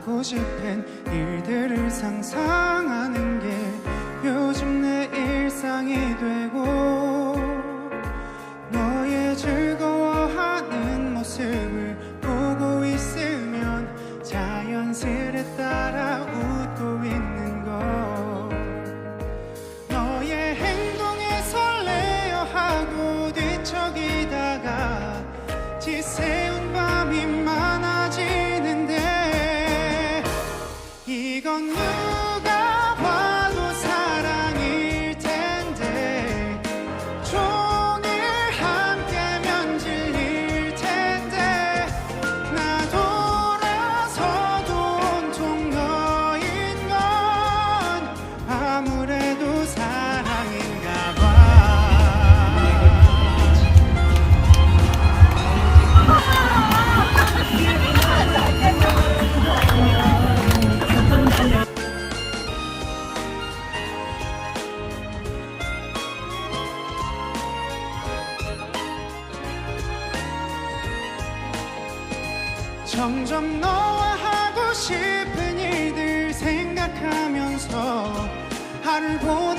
하고 싶은 일들을 상상하는 게 요즘 내 일상이 되고 너의 즐거워하는 모습을 보고 있으면 자연스레 따라 웃고 있는 걸 너의 행동에 설레어 하고 뒤척이다가 지새운 점점 너와 하고 싶은 일들 생각하면서 하루 보내